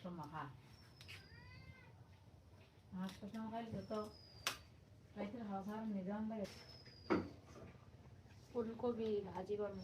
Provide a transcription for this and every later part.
সময় খা আটটার সময় খাইলে তো রাইতের ফুলকপি ভাজি করব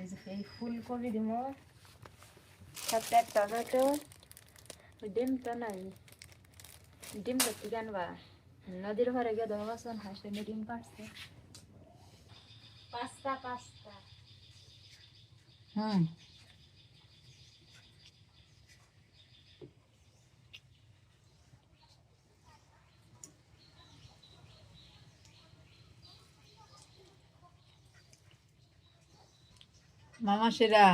এই যে ফুলকপি দিব সাথে টমেটো ওই ডিমটা নাই ডিমটা কি আনবা নদীর ঘরে গিয়ে দেখা গেছেন হাঁসে ডিম পাড়ছে পাস্তা পাস্তা হুম মামা সেরা।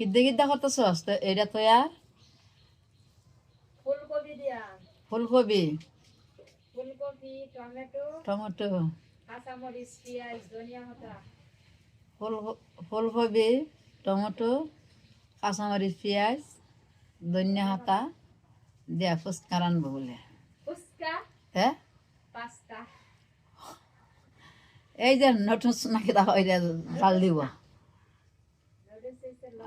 কিদ্দে কিদ্দা করতেছস? তো এটা তো আর? ফুলকপি দিয়া। ফুলকপি? ফুলকপি টমেটো টমেটো। কাঁচামরিচ পেঁয়াজ ধনিয়া পাতা। ফুল ফুলকপি টমেটো কাঁচামরিচ পেঁয়াজ ধনিয়া হাতা দিয়া ফুচকা রানবো বলে। ফুচকা? হ্যাঁ? পাস্তা। এই যে নতুন নাকি দেখো এই যে জাল দিব।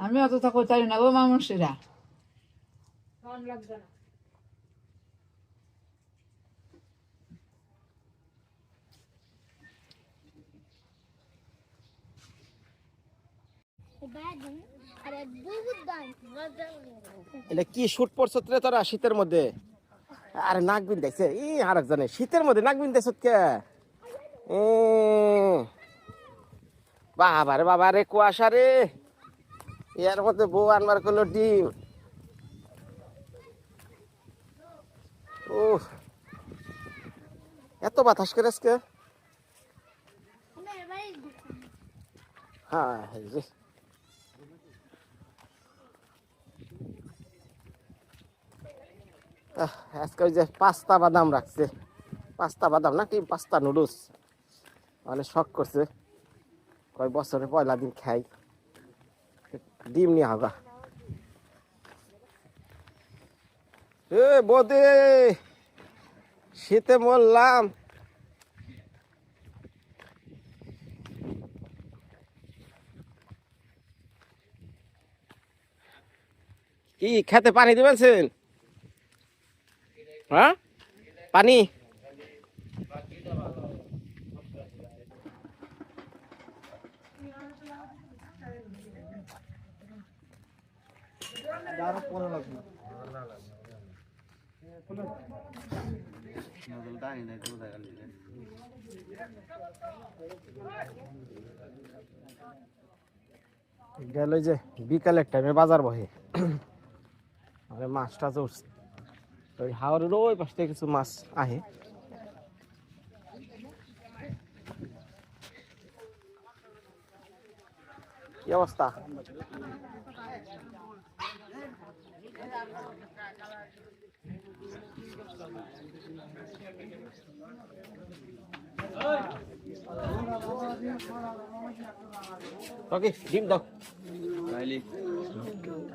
আমি অত তো কইতারি না গো মানুষেরা কি শুট পড়ছত রে তোরা শীতের মধ্যে? আরে নাক বিন্দাইছে ই আর একজনে শীতের মধ্যে নাক বিন্দাইছ কে? বাবা রে বাবা রে কুয়াশা রে এর মধ্যে বউ আনবার করল ডিম। ও এত বাতাস করে আজকে? হ্যাঁ আজকে ওই যে পাস্তা বাদাম রাখছে। পাস্তা বাদাম না নাকি পাস্তা নুডলস। মানে শখ করছে। কয় বছরে পয়লা দিন খাই। ডিম নিয়ে হাগা এ বোদে, শীতে মরলাম। কি, খেতে পানি দিবেন হ্যাঁ? পানি? গেল ওই যে বিকালের টাইমে বাজার বহে। মাছ টাছ উঠছে। ওই হাওড়ের ওই পাশ থেকে কিছু মাছ আহে। কি অবস্থা ওকে ডিম দাও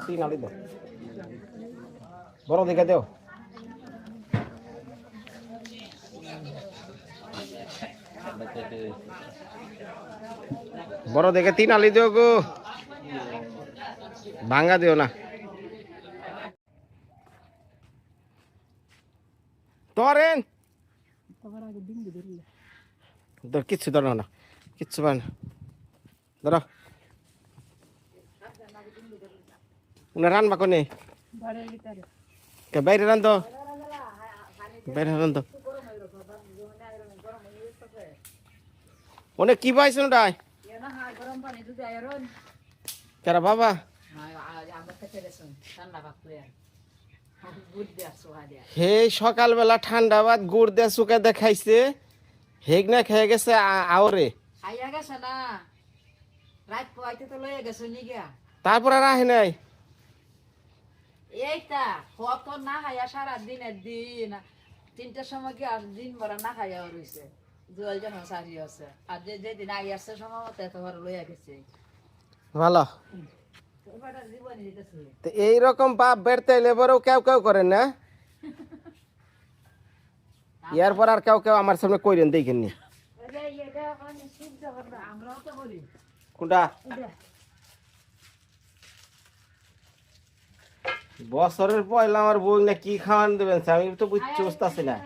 তিন আলি দাও বড় দেখে দেও বড় দেখে তিন আলি দিও গো। ভাঙ্গা দিও না। তরেন। ধর কিচ্ছু ধরো না কিচ্ছু পারে না। ধরো। উনি রানবা কোনে ঘরের ভিতরে। কে বাইরে রান তো বাইরে রান তো অনেক কি পাইছেন ওটাই কেরা বাবা হে সকালবেলা ঠান্ডা ভাত গুড় দিয়ে শুকে দেখাইছে হেগ না খেয়ে গেছে আওরে তারপর আর আহে নাই এইটা কত না খাইয়া সারা দিনের দিন তিনটার সময় কি আর দিন ভরা না খাইয়া রয়েছে জল যখন সারি আছে। আর যে যেদিন আগে আসছে সময় মতো এত ভরা লইয়া গেছে। ভালো। তো এইরকম বাপ বেড়তে এলে পরেও কেউ কেউ করেন না? ইয়ার পর আর কেউ কেউ আমার সামনে কইরেন আমরাও কোনটা? বছরের পয়লা আমার বই না কি খাওয়ান দেবেন আমি তো বুঝতে বুঝতেছি না।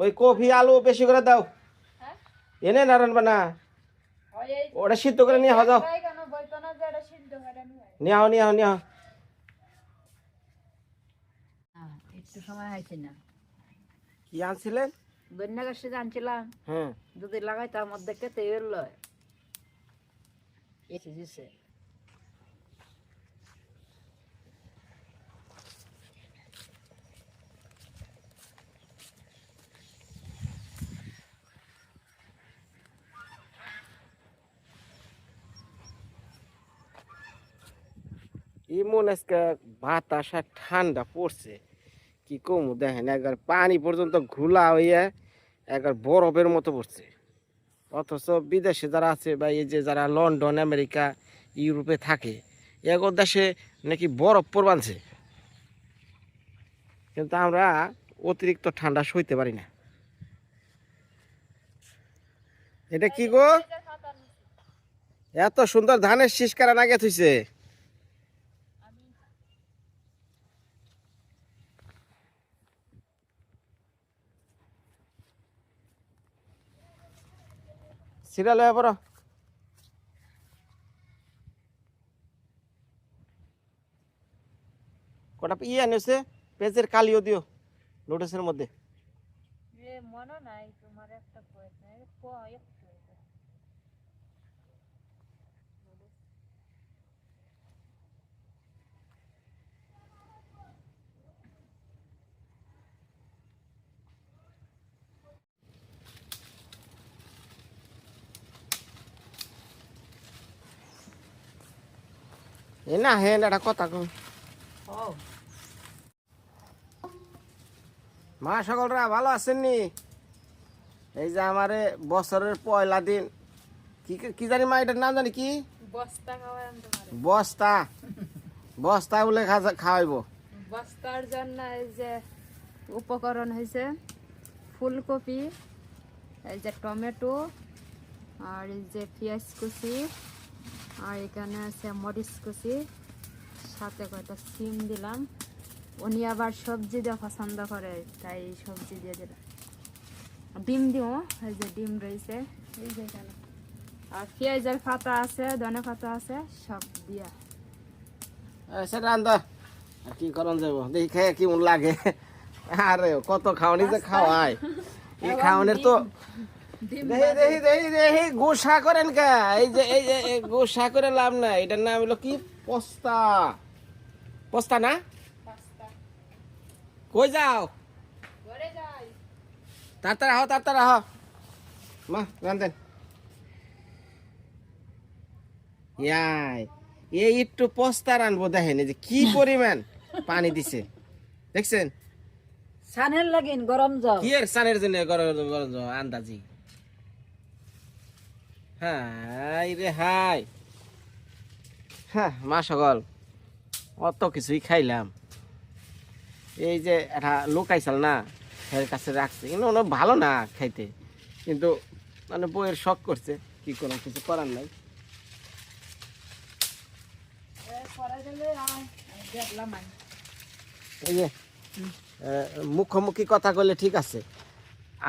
ওই কফি আলু বেশি করে দাও। এনে নারায়ণ বানা ওটা সিদ্ধ করে নিয়ে যাও। নিয়ে আও নিয়ে আও নিয়ে হ্যাঁ, একটু সময় হয়েছে না। কি আনছিলেন? বন্যা গাছে আনছিলাম। হ্যাঁ। যদি লাগাই তার মধ্যে কেটে এলো এসে এমন আজকে বাতাস আর ঠান্ডা পড়ছে। কি কমু দেখেন একবার পানি পর্যন্ত ঘুলা হইয়া একবার বরফের মতো পড়ছে। অথচ বিদেশে যারা আছে বা এই যে যারা লন্ডন আমেরিকা ইউরোপে থাকে এগোর দেশে নাকি বরফ পড়বানছে। কিন্তু আমরা অতিরিক্ত ঠান্ডা সইতে পারি না। এটা কি গো? এত সুন্দর ধানের শীষ কারা নাগে থুইছে? সিরিয়াল হয়ে পড়ো কটা ইয়ে আনিছে পেজের কালিও দিও নোটিসের মধ্যে মনে নাই তোমার একটা এ না হে একটা কথা কম মা সকলরা ভালো আছেননি এই যে আমারে বছরের পয়লা দিন কি কি জানি মা এটার নাম জানি কি? বস্তা বস্তা। বস্তা বলে খাওয়াইবো। বস্তার জন্য এই যে উপকরণ হয়েছে ফুলকপি এই যে টমেটো আর এই যে পেঁয়াজ কুচি। আর এখানে আছে মরিচ কুচি সাথে কয়টা সিম দিলাম। উনি আবার সবজি দিয়ে পছন্দ করে তাই সবজি দিয়ে দিলাম। ডিম দিও এই যে ডিম রয়েছে। এই যে এখানে। আর পেঁয়াজের পাতা আছে ধনে পাতা আছে সব দিয়া। সেটা আন্দা আর কি করন যাব? দেখি খেয়ে কেমন লাগে। আরে কত খাওয়ানি যে খাওয়ায় এই খাওয়ানোর তো দেখি দেখি দেখি দেখি গোসা করেন কা? এই যে এই যে গোসা করে লাভ এটার নাম হলো কি? পস্তা। পস্তা না? কই যাও? তাড়াতাড়ি আহ তাড়াতাড়ি আহ। মা রান্ধেন ইয়াই এই একটু পস্তা রানবো দেখেন যে কি পরিমাণ পানি দিছে। দেখছেন? সানের লাগিন গরম জল। কি এর সানের জন্য গরম গরম জল? আন্দাজি। হাই রে হাই। হ্যাঁ মা সকল অত কিছুই খাইলাম। এই যে একটা লোক আইসাল না এর কাছে রাখছে। কিন্তু ওনার ভালো না খাইতে। কিন্তু মানে বইয়ের শখ করছে কি কোনো কিছু করার নাই। এই যে মুখোমুখি কথা কইলে ঠিক আছে।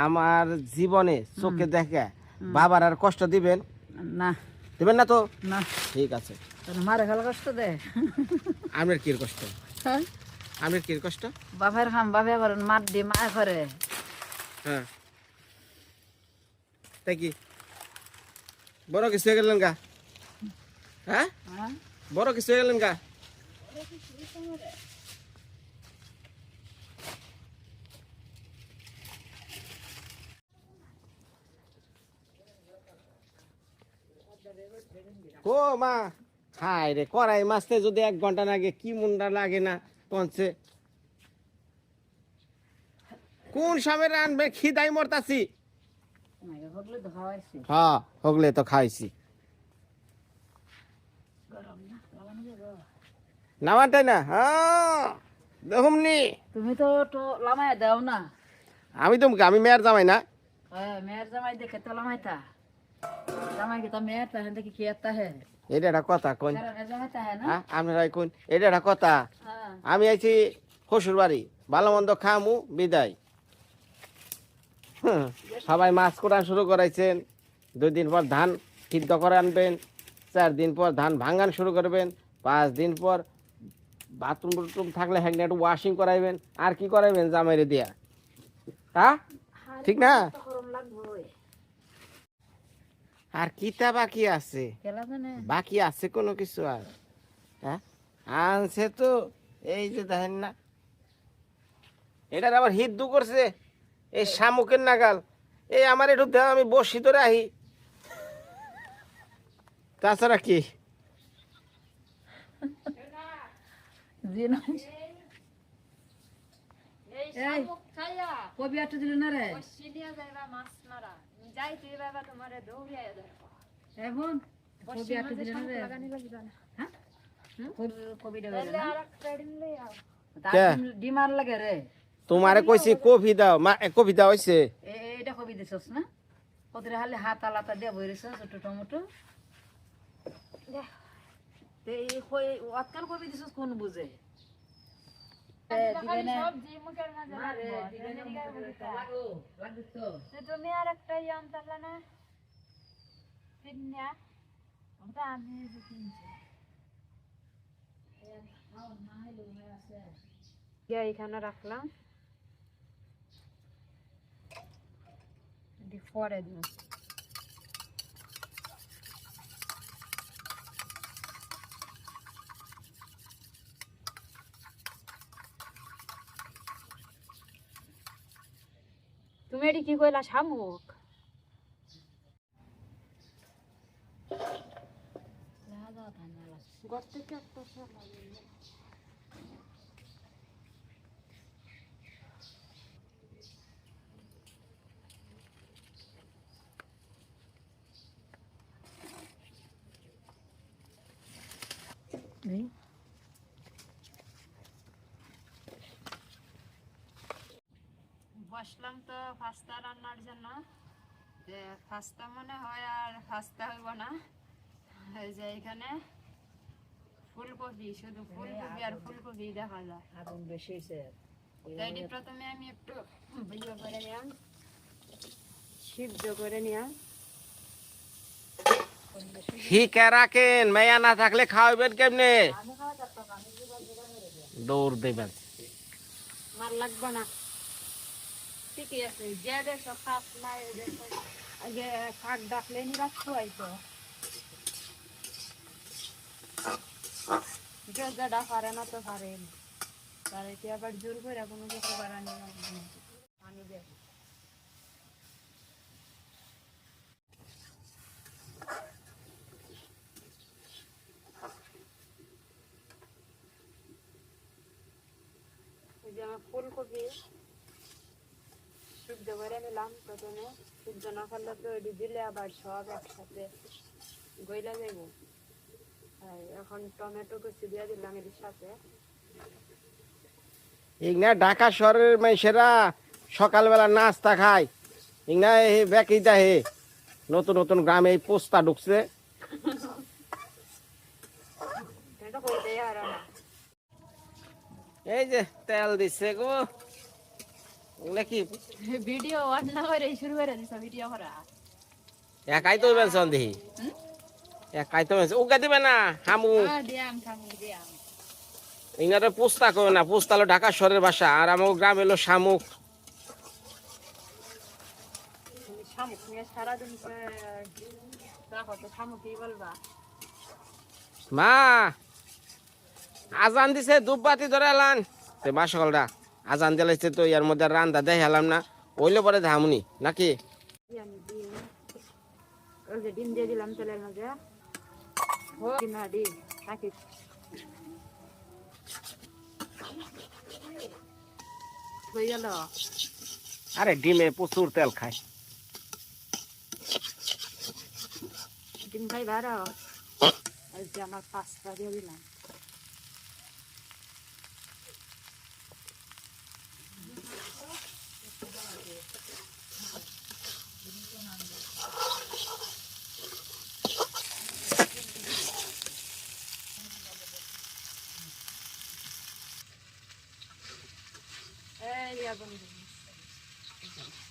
আমার জীবনে চোখে দেখে বাবার আর কষ্ট দিবেন? না। দিবেন না তো? না। ঠিক আছে। মারে খেলা কষ্ট দে। আপনার কির কষ্ট? হ্যাঁ? আপনার কির কষ্ট? বাপের খাম বাপে করেন মার দি মা করে। হ্যাঁ। তাই কি? বড় কিছু হয়ে গেলেন গা। হ্যাঁ? হ্যাঁ। বড় কিছু হয়ে গেলেন গা। ও মা। হাই রে কড়াই মাছতে যদি এক ঘণ্টা লাগে কি মুন্ডা লাগে না পঞ্চে কোন সময় রানবে? খিদাই মরতাছি। হ্যাঁ হগলে তো খাইছি। গরম না হ্যাঁ দেখুমনি। তুমি তো তো লামায় দাও না। আমি তো আমি মেয়ের জামাই না। হ্যাঁ মেয়ের জামাই দেখে তো লামাইতা। এটা একটা কথা কোন কারণ জামাইতা হে হ্যাঁ আপনারা কোন এটা একটা কথা। হ্যাঁ। আমি আইছি শ্বশুর বাড়ি ভালো মন্দ খামু বিদায়। হুম, সবাই মাছ কোটা শুরু করাইছেন দুই দিন পর ধান সিদ্ধ করে আনবেন চার দিন পর ধান ভাঙান শুরু করবেন পাঁচ দিন পর বাথরুম টুথরুম থাকলে হ্যাঁ একটু ওয়াশিং করাইবেন আর কি করাইবেন জামাইরে দিয়া? হ্যাঁ? ঠিক না? আর কিতা বাকি আছে? বাকি আছে কোনো কিছু আর? হ্যাঁ? আনছে তো এই যে দেখেন না। এটার আবার হিদ্দু করছে এই শামুকের নাগাল। এই আমার একটু দেও আমি বসি ধরে আহি। তাছাড়া কি? কবি আটু দিল না রে? এখন কবি আটু দিল না রে? হ্যাঁ? কবি- কবি দেবে না? তার কে? ডিম- ডিমার লাগে রে। তোমারে কইছি কফি দাও মা কফি দাও হইছে। এ- এইটা কবি দিছস না? কতরে হালে হাত আলাতা দিয়ে বইরেছ ছোট টমেটো। তে এই কই আজকাল কবি দিছস কোন বুঝে? তুমি আর একটা ইয়ান তাহলে না পিন্যা ওটা আমি যে কিনছি ইয়া এখানে রাখলাম এটি পরে দিব তুমি কি কইলা শামুক? ঘর একটা বসলাম তো পাস্তা রান্নার জন্য। যে পাস্তা মনে হয় আর পাস্তা হইব না। এই যে এখানে ফুলকপি শুধু ফুলকপি আর ফুলকপি দেখা যায়। আগুন বেশি হয়েছে তাই প্রথমে আমি একটু ইয়ে করে নিলাম। সিদ্ধ করে নিলাম। হিকে রাখেন? মেয়া না থাকলে খাওয়াবেন কেমনে? দৌড় দেবেন। লাগবে না। ঠিকই আছে, যে দেশ খাপ নাই আগে শাক ডাকলে নিরা খুয়াইতো যে যেটা পারে না তো পারে তার আবার জোর করে কোনো কিছু করার নেই পানি দিয়ে এই যে আমার ফুলকপি নিলাম প্রথমে। সিদ্ধ না করলে তো এটি দিলে আবার সব একসাথে গইলা যাইব। এখন টমেটো কুচি দিয়ে দিলাম এর সাথে। ইগনা ঢাকা শহরের মানুষেরা সকালবেলা নাস্তা খায়। ইগনা এই ব্যাকি হে। নতুন নতুন গ্রামে এই পোস্তা ঢুকছে। এই যে তেল দিচ্ছে গো। ওগুলা কি? ভিডিও অন না করে শুরু করে দিছ ভিডিও করা। একাই তো বেলছন দেখি একাই তো বেলছে উগা দিবে না হামু। দিয়াম থামু দিয়াম। ইনারে পোস্তা করে না পোস্তা হলো ঢাকা শহরের ভাষা আর আমার গ্রাম এলো শামুক। মা আজান দিছে ধূপবাতি ধরে এলান। মা সকালটা আজান দিলাইছে তো, ইয়ার মধ্যে রান্দা দেখে এলাম না। ওইলে পরে ধামুনি নাকি? ডিম দিয়ে দিলাম ডিম নাকি গেল আরে ডিমে প্রচুর তেল খায়। ডিম খাই ভালো আমার পাঁচটা দিয়ে দিলাম।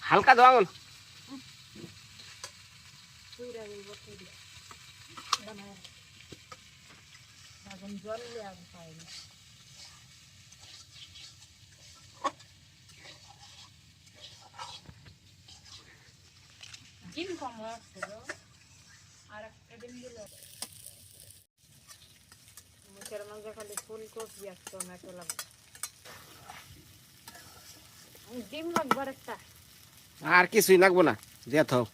হালকা দাও আঙুল পুরা এই বসে দিই বানায় আগুন জ্বললে আগুন পাই না ডিম কম আসছে গো আর একটা ডিম দিল মুখের মধ্যে খালি ফুলকপি আর টমেটো লাগবে। ডিম লাগবে একটা। আর কিছুই লাগবো না দিয়ে থাও।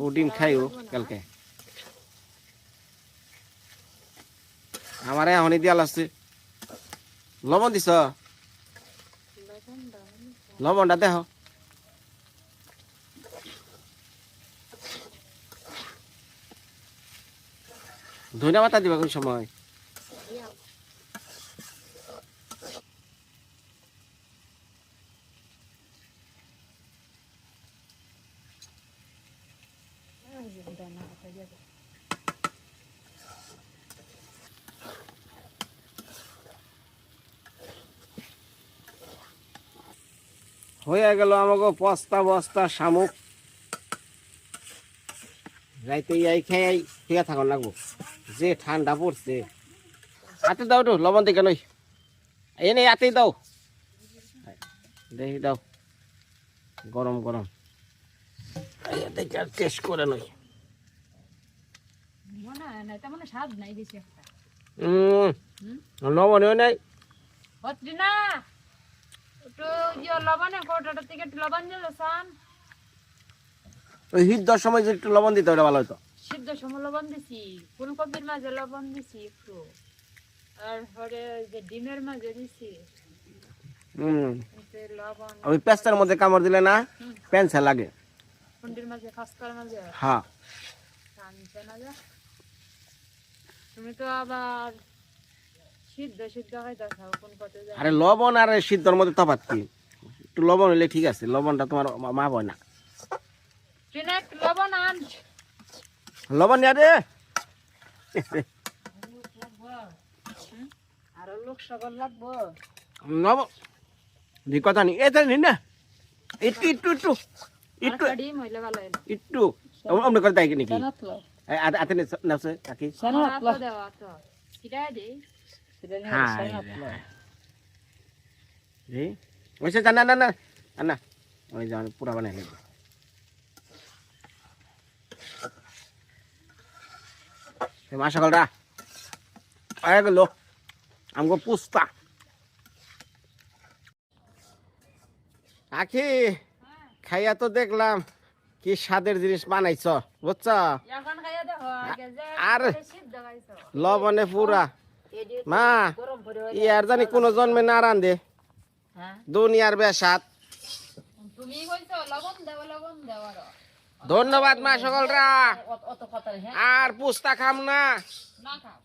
ও ডিম খাই ও কালকে। আমারে এখনই দিয়া লাগছে। লবণ দিছ? লবণটা দেহ। ধনিয়া পাতা দিবা কোন সময়। হয়ে গেল আমাকে বস্তা বস্তা শামুক রাইতে এই খেয়ে শুয়ে থাকুন লাগবো যে ঠান্ডা পড়ছে। হাতে দাও তো লবণ দিকে নই। এই নেই হাতেই দাও। দেখি দাও। গরম গরম। টেস্ট করে নই। লবণও নাই। লবণে হিট সময় যে একটু লবণ দিতে ওটা ভালো হতো। সিদ্ধ সময় লবণ দিছি ফুলকপির মাঝে লবণ দিছি একটু। আর হরে যে ডিমের মাঝে দিছি। হুম। লবণ ওই পেস্তার মধ্যে কামড় দিলে না লাগে। মাঝে মাঝে? হ্যাঁ তুমি তো আবার সিদ্ধ সিদ্ধ কোন আরে লবণ আর সিদ্ধর মধ্যে তফাৎ কি? একটু লবণ হলে ঠিক আছে লবণটা তোমার মা- হয় না। লবণ আন লবণ নিয়ে রে আরও লোক সকল লাগবো। লবণ। দি কথা নি। এটা নি না। একটু একটু একটু একটু একটু অমনি করে তাই নাকি? আতে আতে নাছে কাকি জানাতলো দেওয়া তো। কিরা দে। ওইসে জানা না না না ওই পুরা বানাই লাগবে সকালটা আয় গেল। আমগো পুস্তা। আখি খাইয়া তো দেখলাম কি স্বাদের জিনিস বানাইছ বুঝছ? আর লবণে পুরা। মা ইয়ার জানি কোনো জন্মে না রান্ধে হ্যাঁ। দুনিয়ার বেসাত। তুমি লবণ দেও লবণ দেও আর। ধন্যবাদ মা সকলরা। হ্যাঁ? আর পুস্তা খাম না। না খাও।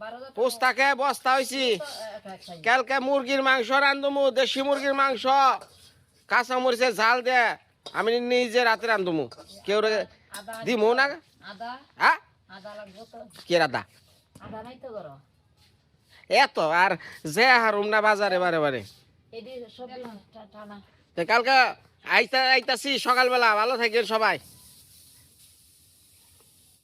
বারো হাজার পুস্তা খেয়ে বস্তা হয়েছি কালকে মুরগির মাংস রান্ধমু দেশি মুরগির মাংস। কাঁচা মরিচের ঝাল দে আমি নিজে রাতে রান্ধমু। কেউ দিমু না? হ্যাঁ কে রাধা এত আর যে হারুম না বাজারে বারে বারে। কালকে আইতা আইতাছি সকালবেলা ভালো থাকেন সবাই।